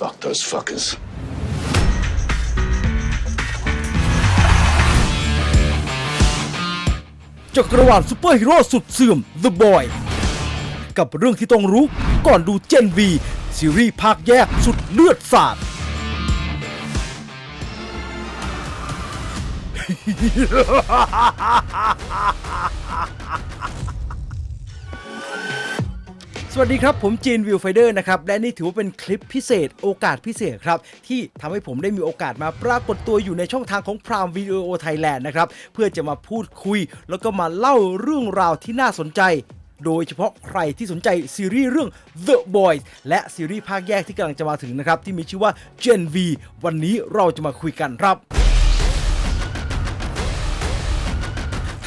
Fuck those fuckers. จักรวาลซูเปอร์ฮีโร่สุดเสื่อม The Boy กับเรื่องที่ต้องรู้ก่อนดูเจน V ซีรีส์ภาคแยกสุดเลือดสาด สวัสดีครับ ผมจีนวิวไฟเดอร์นะครับ และนี่ถือว่าเป็นคลิปพิเศษ โอกาสพิเศษครับ ที่ทำให้ผมได้มีโอกาสมาปรากฏตัวอยู่ในช่องทางของ Prime Video Thailand นะครับ เพื่อจะมาพูดคุย แล้วก็มาเล่าเรื่องราวที่น่าสนใจ โดยเฉพาะใครที่สนใจซีรีส์เรื่อง The Boys และซีรีส์ภาคแยกที่กำลังจะมาถึงนะครับ ที่มีชื่อว่า Gen V วันนี้เราจะมาคุยกันครับ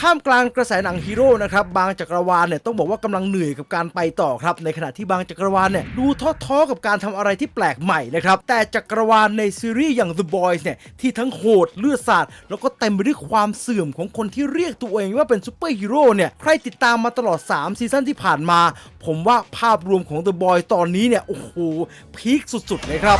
ท่ามกลางกระแสหนังฮีโร่นะครับบางจักรวาลเนี่ยต้องบอกว่ากำลังเหนื่อยกับการไปต่อครับ ในขณะที่บางจักรวาลเนี่ยดูท้อๆกับการทำอะไรที่แปลกใหม่นะครับแต่จักรวาลในซีรีส์อย่าง The Boys เนี่ยที่ทั้งโหดเลือดสาดแล้วก็เต็มไปด้วยความเสื่อมของคนที่เรียกตัวเองว่าเป็นซูเปอร์ฮีโร่เนี่ยใครติดตามมาตลอด 3 ซีซั่นที่ผ่านมา ผมว่าภาพรวมของ The Boys ตอนนี้เนี่ยโอ้โหพีคสุดๆเลยครับ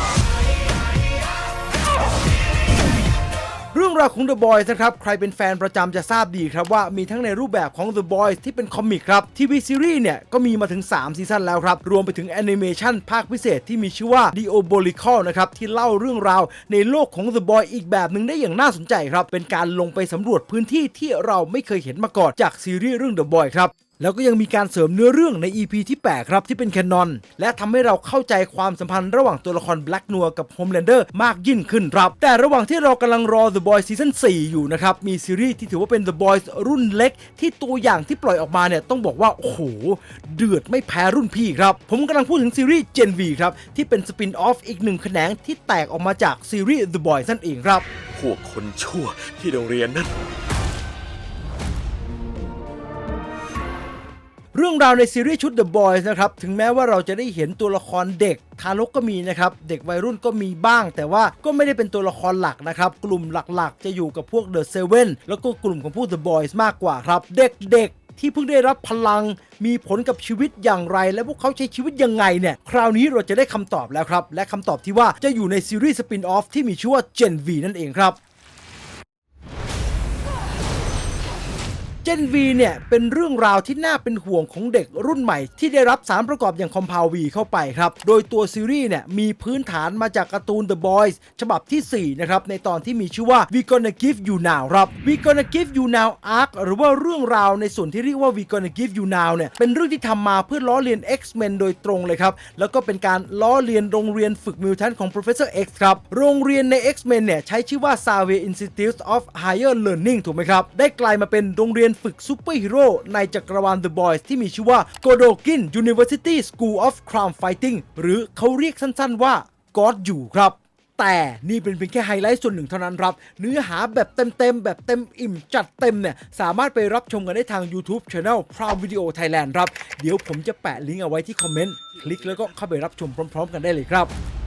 รื่องราวของ The Boys นะครับ ใครเป็นแฟนประจำจะทราบดีครับว่ามีทั้งในรูปแบบของ The Boys ที่เป็นคอมิกครับ ทีวีซีรีส์เนี่ย ก็มีมาถึง 3 ซีซั่นแล้วครับ รวมไปถึงแอนิเมชันภาคพิเศษที่มีชื่อว่า Diabolical นะครับ ที่เล่าเรื่องราวในโลกของ The Boy อีกแบบหนึ่งได้อย่างน่าสนใจครับ เป็นการลงไปสำรวจพื้นที่ที่เราไม่เคยเห็นมาก่อนจากซีรีส์เรื่อง The Boy ครับ แล้วก็ยังมีการเสริมเนื้อเรื่องใน EP ที่ 8 ครับที่เป็นแคนนอน และทำให้เราเข้าใจความสัมพันธ์ระหว่างตัวละคร Black n o กับ Homelander มากยิ่งขึ้นครับ แต่ระหว่างที่เรากำลังรอ The Boys ซีซั่น4อยู่นะครับ มีซีรีส์ที่ถือว่าเป็น The Boys รุ่นเล็ก ที่ตัวอย่างที่ปล่อยออกมาเนี่ยต้องบอกว่าโอ้โหเดือดไม่แพ้รุ่นพี่ครับ ผมกำลังพูดถึงซีรีส์ Gen V ครับที่เป็นสปินออฟอีกหนึ่งแขนงที่แตกออกมาจากซีรีส์ The Boys นั่นเองครับพวกคนชั่วที่โรงเรียนนั้น เรื่องราวในซีรีส์ชุด The Boys นะครับ ถึงแม้ว่าเราจะได้เห็นตัวละครเด็กทารกก็มีนะครับ เด็กวัยรุ่นก็มีบ้าง แต่ว่าก็ไม่ได้เป็นตัวละครหลักนะครับ กลุ่มหลักๆ จะอยู่กับพวก The Seven แล้วก็กลุ่มของพวก The Boys มากกว่าครับ เด็กๆที่เพิ่งได้รับพลังมีผลกับชีวิตอย่างไร และพวกเขาใช้ชีวิตยังไงเนี่ย คราวนี้เราจะได้คำตอบแล้วครับ และคำตอบที่ว่าจะอยู่ในซีรีส์สปินออฟที่มีชื่อว่า Gen V นั่นเองครับ เจน V เนี่ย เป็นเรื่องราวที่น่าเป็นห่วงของเด็กรุ่นใหม่ ที่ได้รับสารประกอบอย่างคอมพาววีเข้าไปครับ โดยตัวซีรีส์เนี่ย มีพื้นฐานมาจากการ์ตูน The Boys ฉบับที่ 4 นะครับ ในตอนที่มีชื่อว่า We Gonna Give You Now ครับ We Gonna Give You Now Arc หรือว่าเรื่องราวในส่วนที่เรียกว่า We Gonna Give You Now เนี่ย เป็นเรื่องที่ทำมาเพื่อล้อเลียน X-Men โดยตรงเลยครับ แล้วก็เป็นการล้อเลียนโรงเรียนฝึกมิวแทนของ Professor X ครับ โรงเรียนใน X-Men เนี่ยใช้ชื่อว่า Savage Institute of Higher Learning ถูกไหมครับ ได้กลายมาเป็นโรงเรียนฝึกซูเปอร์ฮีโร่ในจักรวาล The Boys ที่มีชื่อว่า Godokin University School of Crime Fighting หรือเขาเรียกสั้นๆว่า God อยู่ครับแต่นี่เป็นเพียงแค่ไฮไลท์ส่วนหนึ่งเท่านั้นครับ เนื้อหาแบบเต็มๆ แบบเต็มอิ่มจัดเต็มเนี่ย สามารถไปรับชมกันได้ทาง YouTube Channel Prime Video Thailand ครับ เดี๋ยวผมจะแปะลิงก์เอาไว้ที่คอมเมนต์ คลิกแล้วก็เข้าไปรับชมพร้อม ๆ กันได้เลยครับ